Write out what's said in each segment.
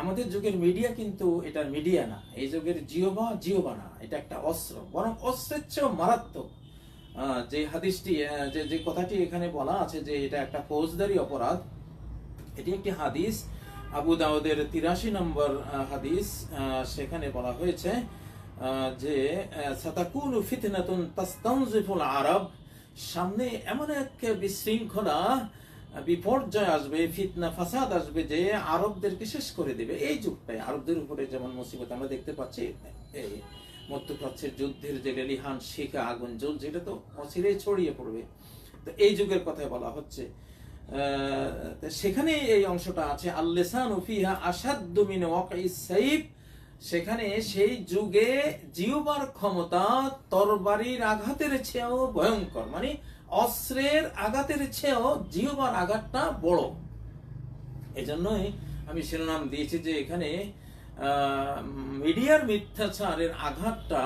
আমাদের যুগের মিডিয়া কিন্তু এটা মিডিয়া না। এই যুগের জিওবা জিওবা না। এটা একটা অস্ত্র। বরং অস্ত্রের চেয়েও মারাত্মক। যে হাদিসটি যে যে কথাটি এখানে বলা আছে যে এটা একটা ফৌজদারি অপরাধ এটি একটি হাদিস। আবু দাউদের তিরাশি নম্বর হাদিস সেখানে বলা হয়েছে যে আহ, সাতাকুনু ফিতনাতুন তাস্তানজিফুল আরব। সামনে এমন এক বিশৃঙ্খলা বিপর্যয় আসবে, ফিতনা, ফাসাদ আসবে যে আরবদেরকে শেষ করে দেবে। এই যুগটাই আরবদের উপরে যেমন মুসিবত আমরা দেখতে পাচ্ছি এই মধ্যপ্রাচ্যের যুদ্ধের যে রেলিহান শিখা, আগুন জ্বলছে এটা তো অচিরেই ছড়িয়ে পড়বে। তো এই যুগের কথাই বলা হচ্ছে। সেখানে এই অংশটা আছে, আল্লেসান ফিহা আসাদ্দু মিন ওয়াকিস সাইফ। সেখানে সেই যুগে জিওবার ক্ষমতা তরবারির আঘাতের চেয়েও ভয়ঙ্কর। মানে অস্ত্রের আঘাতের চেয়েও জিওবার আঘাতটা বড়। এজন্যই আমি শিরোনাম দিয়েছি যে এখানে মিডিয়ার মিথ্যাচারের আঘাতটা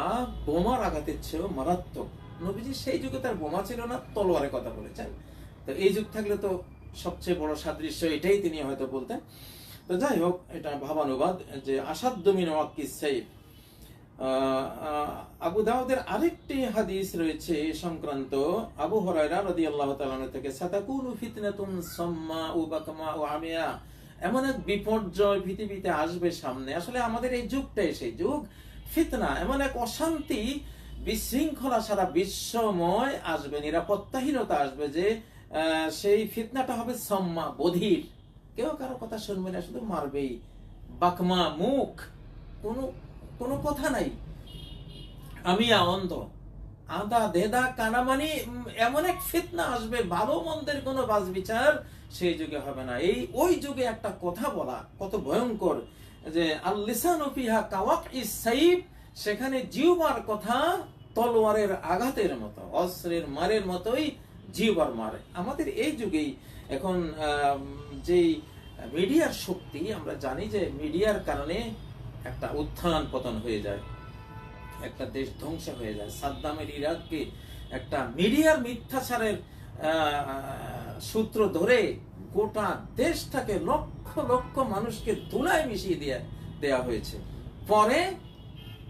বোমার আঘাতের চেয়েও মারাত্মক। নবীজি সেই যুগে তার বোমা ছিল না, তলোয়ারের কথা বলেছেন। তো এই যুগ থাকলে তো সবচেয়ে বড় সাদৃশ্য এটাই তিনি হয়তো বলতেন। তো যাই হোক, এটা ভাবানুবাদ যে আসাদ্দমিন ওয়াক্কিস সাইফ আবু দাউদের আরেকটি হাদিস রয়েছে সংক্রান্ত। আবু হরাইরা রাদিয়াল্লাহু তাআলা থেকে, সাতাকুনু ফিতনাতুন সাম্মা ও বাকমা ও আমিয়া। এমন এক বিপর্যয় পৃথিবীতে আসবে সামনে। আসলে আমাদের এই যুগটাই সেই যুগ। ফিতনা এমন এক অশান্তি বিশৃঙ্খলা সারা বিশ্বময় আসবে নিরাপত্তাহীনতা আসবে যে সেই ফিতনাটা হবে সম্মা, বধির। কেউ কারও কথা শুনবে না, শুধু মারবেই। বাকমা, মুখ। কোনো কোনো কথা নাই। আমি অন্ধ। আদা দেদা কানামানি উম, এমন এক ফিতনা আসবে ভালো মন্দের কোনো বাজ বিচার সেই যুগে হবে না। এই ওই যুগে একটা কথা বলা কত ভয়ঙ্কর যে আল্লিসান ফিহা কাওয়াক ইস সাইব সেখানে জিউবার কথা তলোয়ারের আঘাতের মতো অস্ত্রের মারের মতোই জিউবার মারে। আমাদের এই যুগেই এখন যেই মিডিয়ার শক্তি আমরা জানি যে মিডিয়ার কারণে একটা উত্থান পতন হয়ে যায়, একটা দেশ ধ্বংস হয়ে যায়। সাদ্দামের ইরাককে একটা মিডিয়ার মিথ্যাচারের সূত্র ধরে গোটা দেশটাকে লক্ষ লক্ষ মানুষকে ধুলায় মিশিয়ে দিয়ে দেয়া হয়েছে। পরে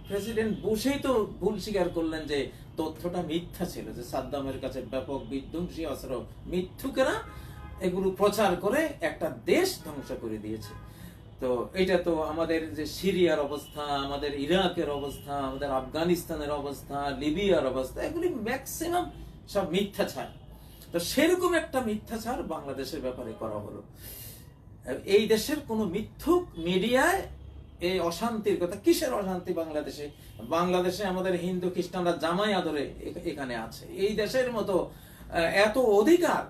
প্রেসিডেন্ট বুশেই তো ভুল স্বীকার করলেন যে তথ্যটা মিথ্যা ছিল, যে সাদ্দামের কাছে ব্যাপক বিধ্বংসী অস্ত্র মিথ্যুকেরা এগুলো প্রচার করে একটা দেশ ধ্বংস করে দিয়েছে। তো এটা তো আমাদের যে সিরিয়ার অবস্থা, আমাদের ইরাকের অবস্থা, আমাদের আফগানিস্তানের অবস্থা, লিবিয়ার অবস্থা, এগুলি ম্যাক্সিমাম সব মিথ্যাচার। তো সেরকম একটা মিথ্যাচার বাংলাদেশের ব্যাপারে করা হলো। এই দেশের কোনো মিথ্যুক মিডিয়ায় এই অশান্তির কথা, কিসের অশান্তি বাংলাদেশে? বাংলাদেশে আমাদের হিন্দু খ্রিস্টানরা জামাই আদরে এখানে আছে। এই দেশের মতো এত অধিকার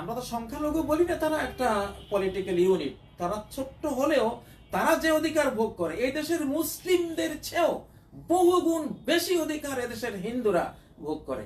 আমরা তো সংখ্যালঘু বলি না, তারা একটা পলিটিক্যাল ইউনিট তারা ছোট্ট হলেও তারা যে অধিকার ভোগ করে, এই দেশের মুসলিমদের চেয়েও বহুগুণ বেশি অধিকার এদেশের হিন্দুরা ভোগ করে।